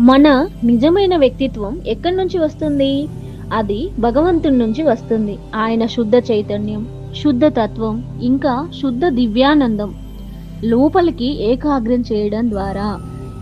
మన నిజమైన వ్యక్తిత్వం ఎక్కడి నుంచి వస్తుంది? అది భగవంతుడి నుంచి వస్తుంది. ఆయన శుద్ధ చైతన్యం శుద్ధ తత్వం ఇంకా శుద్ధ దివ్యానందం లోపలికి ఏకాగ్రం చేయడం ద్వారా.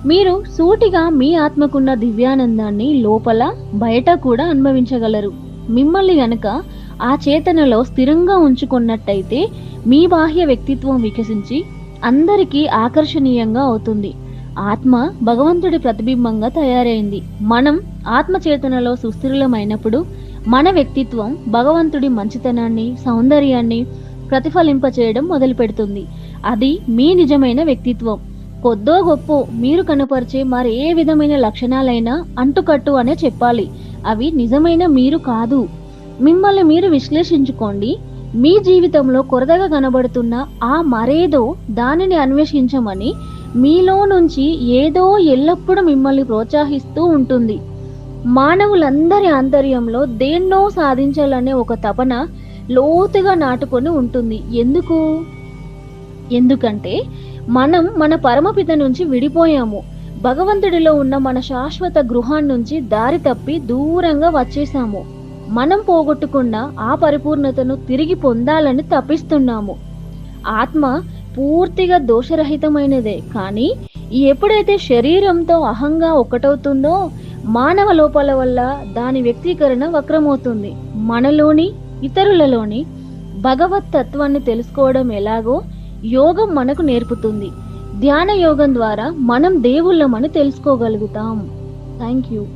మీరు సూటిగా మీ ఆత్మకున్న దివ్యానందాన్ని లోపల బయట కూడా అనుభవించగలరు. మిమ్మల్ని గనక ఆ చేతనలో స్థిరంగా ఉంచుకున్నట్టయితే మీ బాహ్య వ్యక్తిత్వం వికసించి అందరికీ ఆకర్షణీయంగా అవుతుంది. ఆత్మ భగవంతుడి ప్రతిబింబంగా తయారైంది. మనం ఆత్మ చేతనలో సుస్థిరులమైనప్పుడు మన వ్యక్తిత్వం భగవంతుడి మంచితనాన్ని సౌందర్యాన్ని ప్రతిఫలింపచేయడం మొదలు పెడుతుంది అది మీ నిజమైన వ్యక్తిత్వం. కొద్దో గొప్ప మీరు కనపరిచే మరి ఏ విధమైన లక్షణాలైనా అంటుకట్టు అనే చెప్పాలి. అవి నిజమైన మీరు కాదు. మిమ్మల్ని మీరు విశ్లేషించుకోండి. మీ జీవితంలో కొరతగా కనబడుతున్న ఆ మరేదో దానిని అన్వేషించమని మీలో నుంచి ఏదో ఎల్లప్పుడూ మిమ్మల్ని ప్రోత్సహిస్తూ ఉంటుంది. మానవులందరి ఆంతర్యంలో దేన్నో సాధించాలనే ఒక తపన లోతుగా నాటుకొని ఉంటుంది. ఎందుకు? ఎందుకంటే మనం మన పరమపిత నుంచి విడిపోయాము. భగవంతుడిలో ఉన్న మన శాశ్వత గృహాన్నించి దారి తప్పి దూరంగా వచ్చేసాము. మనం పోగొట్టుకున్న ఆ పరిపూర్ణతను తిరిగి పొందాలని తప్పిస్తున్నాము ఆత్మ పూర్తిగా దోషరహితమైనదే. కానీ ఎప్పుడైతే శరీరంతో అహంగా ఒకటవుతుందో మానవ లోపాల వల్ల దాని వ్యక్తీకరణ వక్రమవుతుంది. మనలోని ఇతరులలోని భగవత్ తత్వాన్ని తెలుసుకోవడం ఎలాగో యోగం మనకు నేర్పుతుంది. ధ్యాన యోగం ద్వారా మనం దేవుళ్ళమని తెలుసుకోగలుగుతాం. Thank you.